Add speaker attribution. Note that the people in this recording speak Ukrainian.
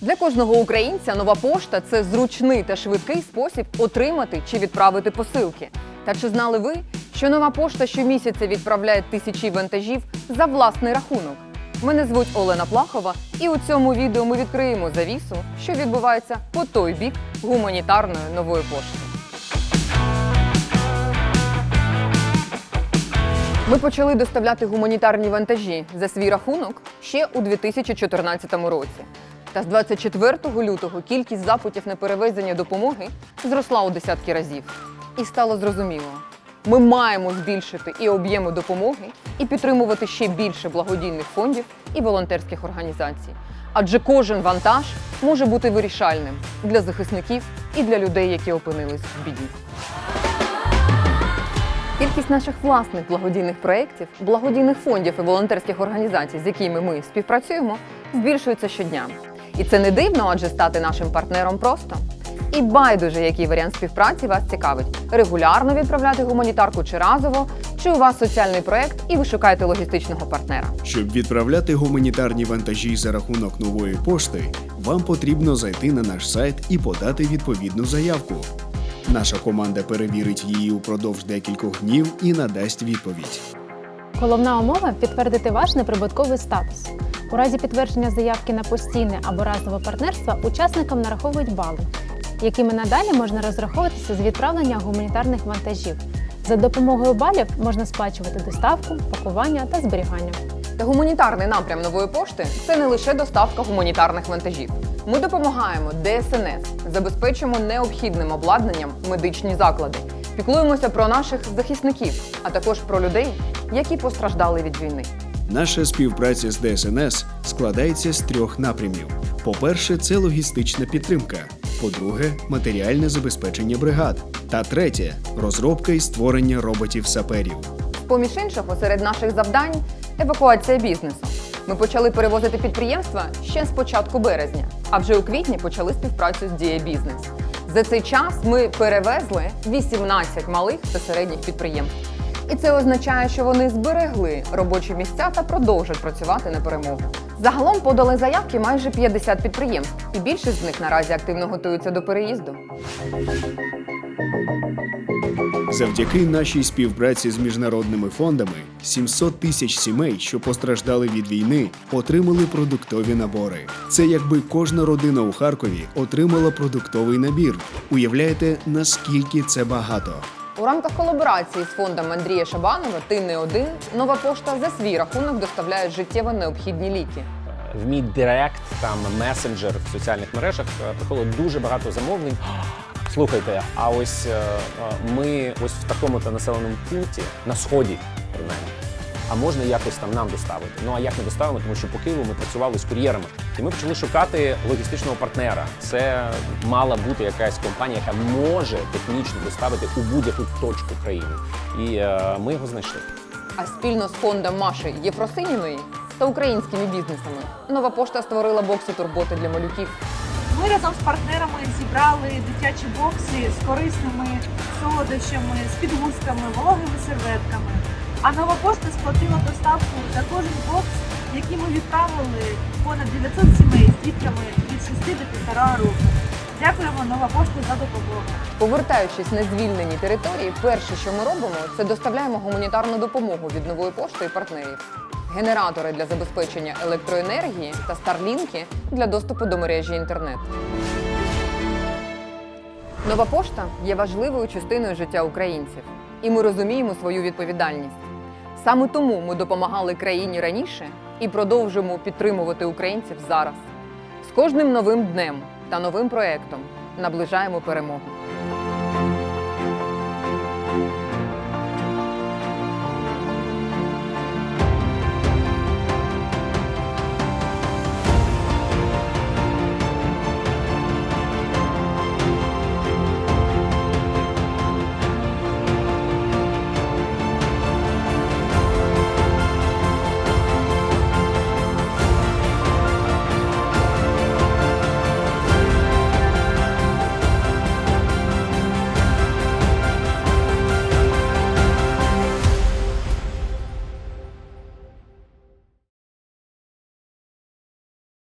Speaker 1: Для кожного українця нова пошта це зручний та швидкий спосіб отримати чи відправити посилки. Та чи знали ви, що нова пошта щомісяця відправляє тисячі вантажів за власний рахунок? Мене звуть Олена Плахова, і у цьому відео ми відкриємо завісу, що відбувається по той бік гуманітарної нової пошти. Ми почали доставляти гуманітарні вантажі за свій рахунок ще у 2014 році. Та з 24 лютого кількість запитів на перевезення допомоги зросла у десятки разів. І стало зрозуміло, ми маємо збільшити і об'єми допомоги, і підтримувати ще більше благодійних фондів і волонтерських організацій. Адже кожен вантаж може бути вирішальним для захисників і для людей, які опинились в біді. Кількість наших власних благодійних проєктів, благодійних фондів і волонтерських організацій, з якими ми співпрацюємо, збільшується щодня. І це не дивно, адже стати нашим партнером просто. І байдуже, який варіант співпраці вас цікавить: регулярно відправляти гуманітарку чи разово, чи у вас соціальний проєкт і ви шукаєте логістичного партнера.
Speaker 2: Щоб відправляти гуманітарні вантажі за рахунок нової пошти, вам потрібно зайти на наш сайт і подати відповідну заявку. Наша команда перевірить її упродовж декількох днів і надасть відповідь.
Speaker 3: Головна умова підтвердити ваш неприбутковий статус. У разі підтвердження заявки на постійне або разове партнерство учасникам нараховують бали, якими надалі можна розраховуватися з відправлення гуманітарних вантажів. За допомогою балів можна сплачувати доставку, пакування та зберігання.
Speaker 1: Та гуманітарний напрям нової пошти це не лише доставка гуманітарних вантажів. Ми допомагаємо ДСНС, забезпечуємо необхідним обладнанням медичні заклади, піклуємося про наших захисників, а також про людей, які постраждали від війни.
Speaker 2: Наша співпраця з ДСНС складається з трьох напрямів: по-перше, це логістична підтримка. По-друге, матеріальне забезпечення бригад. Та третє розробка і створення роботів-саперів.
Speaker 1: Поміж іншого, серед наших завдань евакуація бізнесу. Ми почали перевозити підприємства ще з початку березня, а вже у квітні почали співпрацю з Дія Бізнес. За цей час ми перевезли 18 малих та середніх підприємств. І це означає, що вони зберегли робочі місця та продовжать працювати на перемогу. Загалом подали заявки майже 50 підприємств, і більшість з них наразі активно готуються до переїзду.
Speaker 2: Завдяки нашій співпраці з міжнародними фондами 700 тисяч сімей, що постраждали від війни, отримали продуктові набори. Це якби кожна родина у Харкові отримала продуктовий набір. Уявляєте, наскільки це багато?
Speaker 1: У рамках колаборації з фондом Андрія Шабанова Ти не один нова пошта за свій рахунок доставляє життєво необхідні ліки.
Speaker 4: в мій директ, там месенджер в соціальних мережах е, приходило дуже багато замовлень. Слухайте, а ось е, е, ми ось в такому то населеному пункті на сході, принаймні. А можна якось там нам доставити? Ну а як ми доставимо? Тому що по Києву ми працювали з кур'єрами, і ми почали шукати логістичного партнера. Це мала бути якась компанія, яка може технічно доставити у будь-яку точку країни. І е, ми його знайшли.
Speaker 1: А спільно з фондом Маші Єфросиніної та українськими бізнесами нова пошта створила бокси турботи для малюків.
Speaker 5: Ми разом з партнерами зібрали дитячі бокси з корисними солодощами, з підгузками, вологими серветками. А нова пошта сплатила доставку за кожен бокс, який ми відправили понад 900 сімей з дітками від 6 до 1,5 року. Дякуємо нова пошта за допомогу.
Speaker 1: Повертаючись на звільнені території, перше, що ми робимо, це доставляємо гуманітарну допомогу від нової пошти і партнерів. Генератори для забезпечення електроенергії та старлінки для доступу до мережі інтернет. Нова пошта є важливою частиною життя українців, і ми розуміємо свою відповідальність. Саме тому ми допомагали країні раніше і продовжуємо підтримувати українців зараз. З кожним новим днем та новим проектом наближаємо перемогу.